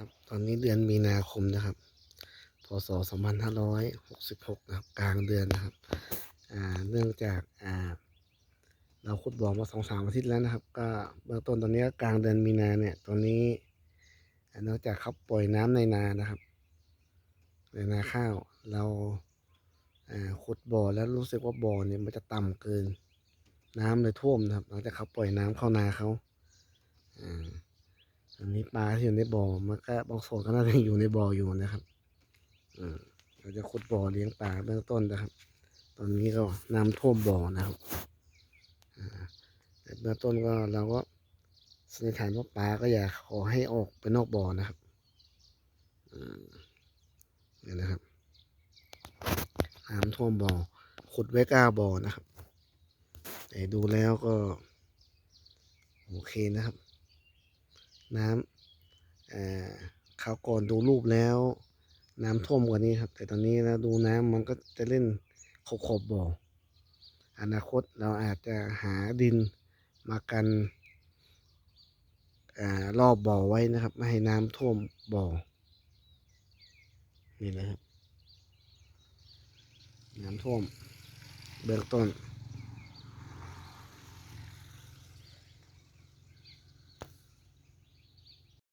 ครับ ตอนนี้เดือนมีนาคมนะครับ พศ 2566 นะครับ กลางเดือนนะครับ อ่า เนื่องจาก อ่า เราขุดบ่อมาสองสามอาทิตย์แล้วนะครับ ก็เบื้องต้นตอนนี้กลางเดือนมีนาเนี่ย ตอนนี้นอกจากเขาปล่อยน้ำในนานะครับ ในนาข้าว เราขุดบ่อแล้วรู้สึกว่าบ่อเนี่ยมันจะต่ำเกิน น้ำเลยท่วมนะครับ หลังจากเขาปล่อยน้ำเข้านาเขา อันนี้ปลาที่อยู่ในบ่อมันก็บางส่วนก็น่าจะอยู่ในบ่ออยู่นะครับอืมเราจะขุดบ่อเลี้ยงปลาเบื้องต้นนะครับ ตอนนี้ก็น้ำท่วมบ่อนะครับเบื้องต้นก็เราก็สันนิษฐานว่าปลาก็อย่าขอให้ออกไปนอกบ่อนะครับอนี่นะครับน้ำท่วมบ่อขุดไว้ก้าบ่อนะครับแต่ดูแล้วก็ โอเคนะครับ น้ำเอ่อคราวก่อนดูรูปแล้ว น้ำท่วมกว่านี้ครับ แต่ตอนนี้นะดูน้ำมันก็จะเล่นขบขบบ่ออนาคตเราอาจจะหาดินมากันอ่ารอบบ่อไว้นะครับ ไม่ให้น้ำท่วมบ่อนี่นะครับ น้ำท่วมเบื้องต้น